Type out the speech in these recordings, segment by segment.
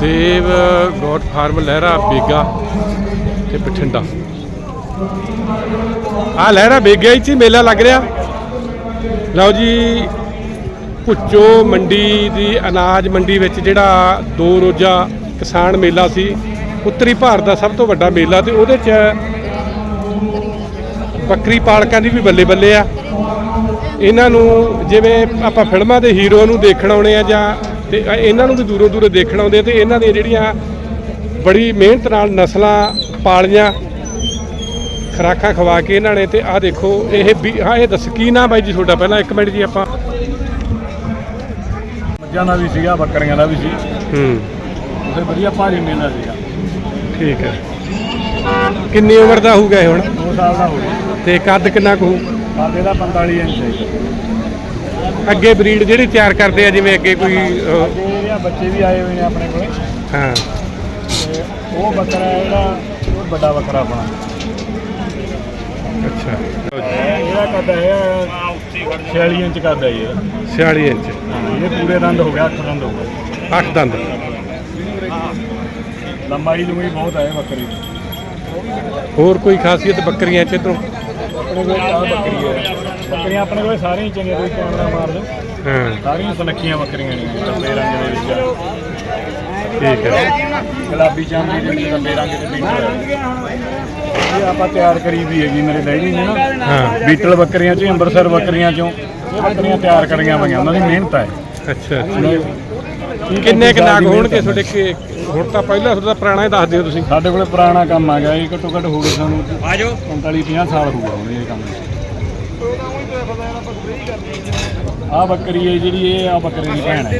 ਦੇਵ goat farm, Lehra, Bega ਤੇ ਬਠਿੰਡਾ। ਆ ਲਹਿਰਾ ਬੇਗਾ ਹੀ ਹੀ ਮੇਲਾ ਲੱਗ ਰਿਹਾ। ਲਓ ਜੀ, ਭੁੱਚੋ ਮੰਡੀ ਦੀ ਅਨਾਜ ਮੰਡੀ ਵਿੱਚ ਜਿਹੜਾ ਦੋ ਰੋਜ਼ਾ ਕਿਸਾਨ ਮੇਲਾ ਸੀ, ਉੱਤਰੀ ਭਾਰਤ ਦਾ ਸਭ ਤੋਂ ਵੱਡਾ ਮੇਲਾ ਤੇ ਉਹਦੇ 'ਚ ਬੱਕਰੀ ਪਾਲਕਾਂ ਦੀ ਵੀ ਬੱਲੇ ਬੱਲੇ ਆ। ਇਹਨਾਂ ਨੂੰ ਜਿਵੇਂ ਆਪਾਂ ਫਿਲਮਾਂ ਦੇ ਹੀਰੋ ਨੂੰ ਦੇਖਣ ਆਉਣੇ ਆ ਜਾਂ ਤੇ ਇਹਨਾਂ ਨੂੰ ਵੀ ਦੂਰੋਂ ਦੂਰੋਂ ਦੇਖਣ ਆਉਂਦੇ ਤੇ ਇਹਨਾਂ ਦੀਆਂ ਜਿਹੜੀਆਂ ਬੜੀ ਮਿਹਨਤ ਨਾਲ ਨਸਲਾਂ ਪਾਲੀਆਂ ਖਰਾਕਾਂ ਖਵਾ ਕੇ ਇਹਨਾਂ ਨੇ ਤੇ ਆਹ ਦੇਖੋ ਇਹ ਹਾਂ ਇਹ ਦੱਸ ਕੀ ਨਾਮ ਬਾਈ ਜੀ ਤੁਹਾਡਾ? ਪਹਿਲਾਂ ਇੱਕ ਮਿੰਟ ਜੀ ਆਪਾਂ ਮੱਝਾਂ ਦਾ ਵੀ ਸੀਗਾ ਬੱਕਰੀਆਂ ਦਾ ਵੀ ਸੀ। ਹੂੰ। ਉਸੇ ਵਧੀਆ ਭਾਰੀ ਮੇਲਾ ਸੀਗਾ। ਠੀਕ ਹੈ। ਕਿੰਨੀ ਉਮਰ ਦਾ ਹੋਊਗਾ ਇਹ ਹੁਣ? 2 ਸਾਲ ਦਾ ਹੋ ਗਿਆ ਤੇ ਕੱਦ ਕਿੰਨਾ ਕੁ ਹੋਊ? ਸਾਡੇ ਦਾ 45 ਇੰਚ ਹੈ ਅੱਗੇ ਬਰੀਡ ਜਿਹੜੀ ਤਿਆਰ ਕਰਦੇ ਆ ਜਿਵੇਂ ਅੱਗੇ ਕੋਈ ਅਹ, ਬੱਚੇ ਵੀ ਆਏ ਹੋਏ ਨੇ ਆਪਣੇ ਕੋਲੇ। ਹਾਂ। ਤੇ ਉਹ ਬੱਕਰਾ ਹੈ ਜਿਹੜਾ ਉਹ ਵੱਡਾ ਬੱਕਰਾ ਆਪਣਾ। ਅੱਛਾ। ਇਹਦਾ ਕੱਦ ਹੈ 46 ਇੰਚ ਕੱਦ ਹੈ ਜੀ ਇਹਦਾ 46 ਇੰਚ। ਹਾਂ, ਇਹ ਪੂਰੇ ਦੰਦ ਹੋ ਗਿਆ 8 ਦੰਦ ਹੋ ਗਿਆ 8 ਦੰਦ। ਲੰਬਾਈ ਲੰਬਾਈ ਬਹੁਤ ਹੈ ਬੱਕਰੀ ਦੀ। ਹੋਰ ਕੋਈ ਖਾਸੀਅਤ ਬੱਕਰੀਆਂ ਚ ਇਧਰੋਂ? ਆਪਣੇ ਕੋਲ ਚਾਹ ਬੱਕਰੀ ਹੈ। ਬੱਕਰੀਆਂ ਆਪਣੇ ਕੋਲ ਸਾਰੀਆਂ ਹੀ ਚੰਗੀਆਂ ਕੋਈ ਕੈਮਰਾ ਮਾਰ ਲਓ ਹਾਂ। ਸਾਰੀਆਂ ਸੁਨੱਖੀਆਂ ਬੱਕਰੀਆਂ ਨੇ ਲੰਬੇ ਰੰਗ ਦੇ ਵਿੱਚ। ਠੀਕ ਹੈ। ਗੁਲਾਬੀ ਚਾਮੜੀ ਦੇ ਵਿੱਚ ਲੰਬੇ ਰੰਗ ਦੇ ਬੀਟਲ ਇਹ ਆਪਾਂ ਤਿਆਰ ਕਰੀ ਵੀ ਹੈਗੀ ਮੇਰੇ ਡੈਡੀ ਨੇ ਨਾ। ਹਾਂ। ਬੀਟਲ ਬੱਕਰੀਆਂ ਚੋਂ ਅੰਮ੍ਰਿਤਸਰ ਬੱਕਰੀਆਂ ਚੋਂ। ਇਹ ਬੱਕਰੀਆਂ ਤਿਆਰ ਕਰੀਆਂ ਹੋਈਆਂ ਉਹਨਾਂ ਦੀ ਮਿਹਨਤ ਹੈ। ਅੱਛਾ। ਕਿੰਨੇ ਕੁ ਨਾਗ ਹੋਣਗੇ ਤੁਹਾਡੇ ਕਿ ਹੁਣ ਤਾਂ ਪਹਿਲਾਂ ਤੁਹਾਡਾ ਪੁਰਾਣਾ ਹੀ ਦੱਸ ਦਿਓ ਤੁਸੀਂ। ਸਾਡੇ ਕੋਲੇ ਪੁਰਾਣਾ ਕੰਮ ਆ ਗਿਆ ਇਹ ਘੱਟੋ ਘੱਟ ਹੋ ਗਏ ਸਾਨੂੰ ਆ ਜਾਓ। 45 50 ਸਾਲ ਹੋ ਗਏ ਹੋਣੇ ਇਹ ਕੰਮ। ਆ ਬੱਕਰੀ ਹੈ ਜਿਹੜੀ ਇਹ ਆ ਬੱਕਰੀ ਦੀ ਭੈਣ ਹੈ।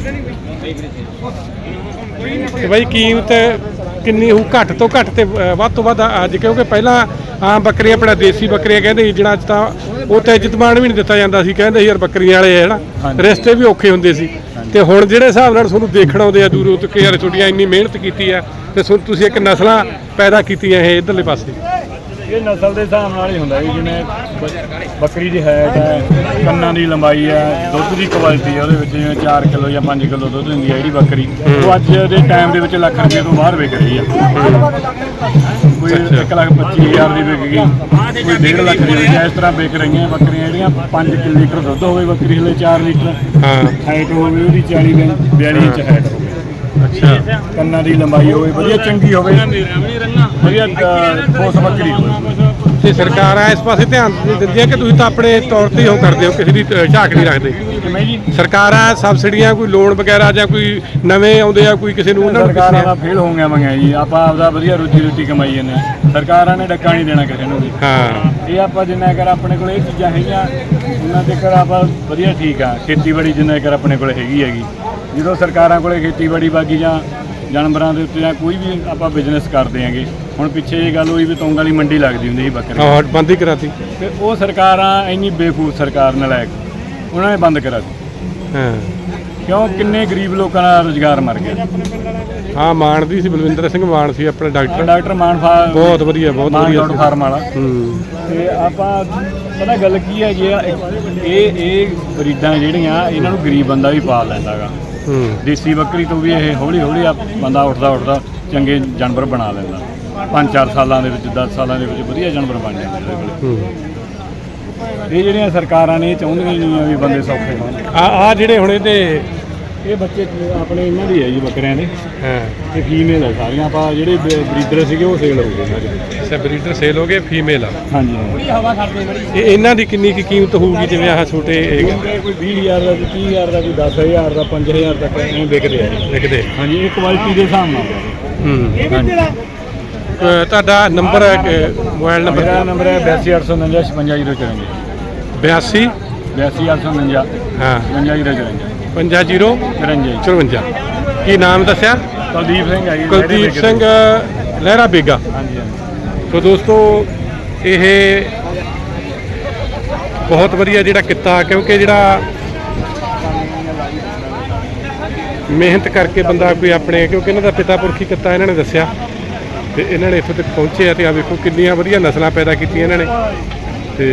ਤੇ ਬਾਈ ਕੀਮਤ ਕਿੰਨੀ ਹੋਊ? ਘੱਟ ਤੋਂ ਘੱਟ ਤੇ ਵੱਧ ਤੋਂ ਵੱਧ ਅੱਜ ਕਿਉਂਕਿ ਪਹਿਲਾਂ ਆਮ ਬੱਕਰੀਆਂ ਆਪਣਾ ਦੇਸੀ ਬੱਕਰੀਆਂ ਕਹਿੰਦੇ ਸੀ ਜਿਹੜਾ ਅੱਜ ਤਾਂ ਉਹ ਤਾਂ ਇੱਜ਼ਤਮਾਨ ਵੀ ਨਹੀਂ ਦਿੱਤਾ ਜਾਂਦਾ ਸੀ ਕਹਿੰਦੇ ਸੀ ਯਾਰ ਬੱਕਰੀਆਂ ਵਾਲੇ ਹਨਾ? ਹਾਂਜੀ। ਰਿਸ਼ਤੇ ਵੀ ਔਖੇ ਹੁੰਦੇ ਸੀ। ਤੇ ਹੁਣ ਜਿਹੜੇ ਹਿਸਾਬ ਨਾਲ ਤੁਹਾਨੂੰ ਦੇਖਣ ਆਉਂਦੇ ਆ ਦੂਰੋਂ ਤੋਂ ਕਿ ਯਾਰ ਤੁਹਾਡੀਆਂ ਇੰਨੀ ਮਿਹਨਤ ਕੀਤੀ ਆ ਤੇ ਸੁਣ ਤੁਸੀਂ ਇੱਕ ਨਸਲਾਂ ਪੈਦਾ ਕੀਤੀਆਂ ਇਹ ਇਧਰਲੇ ਪਾਸੇ। ਇਹ ਨਸਲ ਦੇ ਹਿਸਾਬ ਨਾਲ ਹੀ ਹੁੰਦਾ ਜੀ ਜਿਵੇਂ ਬ- ਬੱਕਰੀ ਦੀ ਹਾਈਟ ਹੈ ਕੰਨਾਂ ਦੀ ਲੰਬਾਈ ਹੈ ਦੁੱਧ ਦੀ ਕੁਆਲਿਟੀ ਹੈ ਉਹਦੇ ਵਿੱਚ ਜਿਵੇਂ 4 ਕਿਲੋ ਜਾਂ 5 ਕਿਲੋ ਦੁੱਧ ਦਿੰਦੀ ਹੈ ਜਿਹੜੀ ਬੱਕਰੀ ਉਹ ਅੱਜ ਦੇ ਟਾਈਮ ਦੇ ਵਿੱਚ ਲੱਖ ਰੁਪਏ ਤੋਂ ਬਾਹਰ ਵਿਕ ਰਹੀ ਹੈ। ਕੋਈ 1 ਲੱਖ 25 ਹਜ਼ਾਰ ਦੀ ਵਿਕ ਗਈ ਕੋਈ 1.5 ਲੱਖ ਦੀ ਵਿਕ ਇਸ ਤਰ੍ਹਾਂ ਵਿਕ ਰਹੀਆਂ ਬੱਕਰੀਆਂ ਜਿਹੜੀਆਂ 5 ਲੀਟਰ ਦੁੱਧ ਹੋਵੇ ਬੱਕਰੀ ਹਲੇ 4 ਲੀਟਰ ਹਾਂ। ਹਾਈਟ ਹੋਵੇ ਉਹਦੀ 40 ਬਿੰ- 42 ਇੰਚ ਹਾਈਟ ਹੋਵੇ। ਅੱਛਾ। ਕੰਨਾਂ ਦੀ ਲੰਬਾਈ ਹੋਵੇ ਵਧੀਆ ਚੰਗੀ ਹੋਵੇ। ਵਧੀਆ ਤੇ ਸਰਕਾਰਾਂ ਇਸ ਪਾਸੇ ਧਿਆਨ ਨਹੀਂ ਦਿੰਦੀਆਂ ਕਿ ਤੁਸੀਂ ਤਾਂ ਆਪਣੇ ਤੌਰ ਤੇ ਹੀ ਉਹ ਕਰਦੇ ਹੋ ਕਿਸੇ ਦੀ ਝਾਕ ਨਹੀਂ ਰੱਖਦੇ। ਸਰਕਾਰਾਂ ਸਬਸਿਡੀਆਂ ਕੋਈ ਲੋਨ ਵਗੈਰਾ ਜਾਂ ਕੋਈ ਨਵੇਂ ਆਉਂਦੇ ਆ ਕੋਈ ਕਿਸੇ ਨੂੰ ਉਹਨਾਂ ਸਰਕਾਰਾਂ ਦਾ ਫੇਲ ਹੋ ਗਿਆ ਮੰਗਿਆ ਜੀ ਆਪਾਂ ਆਪਦਾ ਵਧੀਆ ਰੋਜੀ ਰੋਟੀ ਕਮਾਈ ਜਾਂਦੇ। ਸਰਕਾਰਾਂ ਨੇ ਡੱਕਾ ਨਹੀਂ ਦੇਣਾ ਕਿਸੇ ਨੂੰ ਵੀ। ਹਾਂ। ਇਹ ਆਪਾਂ ਜਿੰਨਾ ਕਰ ਆਪਣੇ ਕੋਲ ਇਹ ਚੀਜ਼ਾਂ ਹੈਗੀਆਂ ਉਹਨਾਂ ਦੇ ਕਰ ਆਪਾਂ ਵਧੀਆ ਠੀਕ ਆ। ਖੇਤੀਬਾੜੀ ਜਿੰਨਾ ਕਰ ਆਪਣੇ ਕੋਲ ਹੈਗੀ ਹੈਗੀ। ਜਦੋਂ ਸਰਕਾਰਾਂ ਕੋਲੇ ਖੇਤੀਬਾੜੀ ਬਾਗੀ ਜਾਂ ਜਾਨਵਰਾਂ ਦੇ ਉੱਤੇ ਜਾਂ ਕੋਈ ਵੀ ਆਪਾਂ ਬਿਜ਼ਨਸ ਕਰਦੇ ਆਂਗੇ ਹੁਣ ਪਿੱਛੇ ਇਹ ਗੱਲ ਹੋਈ ਵੀ ਤੋਂਗ ਵਾਲੀ ਮੰਡੀ ਲੱਗਦੀ ਹੁੰਦੀ ਸੀ ਬੱਕਰੀ। ਹਾਂ ਬੰਦ ਹੀ ਕਰਾਤੀ। ਤੇ ਉਹ ਸਰਕਾਰਾਂ ਇੰਨੀ ਬੇਵਕੂਫ ਸਰਕਾਰ ਨਲਾਇਕ ਉਹਨਾਂ ਨੇ ਬੰਦ ਕਰਾ ਦਿੱਤੀ। ਹਾਂ। ਕਿਉਂ? ਕਿੰਨੇ ਗਰੀਬ ਲੋਕਾਂ ਦਾ ਰੋਜ਼ਗਾਰ ਮਰ ਗਿਆ। ਹਾਂ ਮਾਨ ਦੀ ਸੀ ਬਲਵਿੰਦਰ ਸਿੰਘ ਮਾਨ ਸੀ ਆਪਣੇ ਡਾਕਟਰ। ਡਾਕਟਰ ਮਾਨਫਾ ਬਹੁਤ ਵਧੀਆ ਬਹੁਤ ਵਧੀਆ ਸੀ। ਫਾਰਮ ਵਾਲਾ। ਹੂੰ। ਤੇ ਆਪਾਂ ਪਤਾ ਗੱਲ ਕੀ ਹੈ ਜੇ ਇਹ ਇਹ ਬਰੀਡਾਂ ਜਿਹੜੀਆਂ ਇਹਨਾਂ ਨੂੰ ਗਰੀਬ ਬੰਦਾ ਵੀ ਪਾਲ ਲੈਂਦਾਗਾ। ਦੇਸੀ ਬੱਕਰੀ ਤੋਂ ਵੀ ਇਹ ਹੌਲੀ ਹੌਲੀ ਆ ਬੰਦਾ ਉੱਠਦਾ ਉੱਠਦਾ ਚੰਗੇ ਜਾਨਵਰ ਬਣਾ ਲੈਂਦਾ। 5-4 ਸਾਲਾਂ ਦੇ ਵਿੱਚ 10 ਸਾਲਾਂ ਦੇ ਵਿੱਚ ਵਧੀਆ ਜਾਨਵਰ ਬਣ ਜਾਂਦੇ ਹੂੰ। ਇਹ ਜਿਹੜੀਆਂ ਸਰਕਾਰਾਂ ਨੇ ਇਹ ਚਾਹੁੰਦੀਆਂ ਨਹੀਂ ਆ ਵੀ ਬੰਦੇ ਸੌਖੇ ਹੋਣ। ਆ ਆ ਜਿਹੜੇ ਹੁਣ ਇਹਦੇ ਇਹ ਬੱਚੇ ਆਪਣੇ ਇਹਨਾਂ ਦੀ ਹੈ ਜੀ ਬੱਕਰਿਆਂ ਦੇ। ਹਾਂ। ਤੇ ਫੀਮੇਲ ਹੈ ਸਾਰੀਆਂ ਆਪਾਂ ਜਿਹੜੇ ਬਰੀਡਰ ਸੀਗੇ ਉਹ ਸੇਲ ਹੋ ਗਏ ਸਾਰੇ ਅੱਛਾ ਬਰੀਡਰ ਸੇਲ ਹੋ ਗਏ ਫੀਮੇਲ ਆ? ਹਾਂਜੀ ਹਾਂਜੀ। ਇਹ ਇਹਨਾਂ ਦੀ ਕਿੰਨੀ ਕੀ ਕੀਮਤ ਹੋਊਗੀ ਜਿਵੇਂ ਆਹ ਛੋਟੇ ਇਹ? ਇਹ ਕੋਈ 20000 ਦਾ ਕੋਈ 30000 ਦਾ ਕੋਈ 10000 ਦਾ 5000 ਤੱਕ ਇਹ ਵਿਕਦੇ ਆ। ਲਿਖਦੇ ਹਾਂਜੀ ਇਹ ਕੁਆਲਿਟੀ ਦੇ ਹਿਸਾਬ ਨਾਲ। ਹੂੰ। ਹਾਂਜੀ ਅਹ ਤੁਹਾਡਾ ਨੰਬਰ ਮੋਬਾਈਲ ਨੰਬਰ ਮੇਰਾ ਨੰਬਰ ਹੈ 8289 55054 82 8289 ਹਾਂ। 55054 50 54 54 ਕੀ ਨਾਮ ਦੱਸਿਆ? ਕੁਲਦੀਪ ਸਿੰਘ ਹੈ ਜੀ ਕੁਲਦੀਪ ਸਿੰਘ ਲਹਿਰਾ ਬੇਗਾ। ਹਾਂਜੀ ਹਾਂਜੀ। ਸੋ ਦੋਸਤੋ ਇਹ ਬਹੁਤ ਵਧੀਆ ਜਿਹੜਾ ਕਿੱਤਾ ਕਿਉਂਕਿ ਜਿਹੜਾ ਮਿਹਨਤ ਕਰਕੇ ਬੰਦਾ ਕੋਈ ਆਪਣੇ ਕਿਉਂਕਿ ਇਹਨਾਂ ਦਾ ਪਿਤਾ ਪੁਰਖੀ ਕਿੱਤਾ ਇਹਨਾਂ ਨੇ ਦੱਸਿਆ। ਤੇ ਇਹਨਾਂ ਨੇ ਇੱਥੋਂ ਤੱਕ ਪਹੁੰਚੇ ਆ ਤੇ ਆ ਵੇਖੋ ਕਿੰਨੀਆਂ ਵਧੀਆ ਨਸਲਾਂ ਪੈਦਾ ਕੀਤੀਆਂ ਇਹਨਾਂ ਨੇ। ਤੇ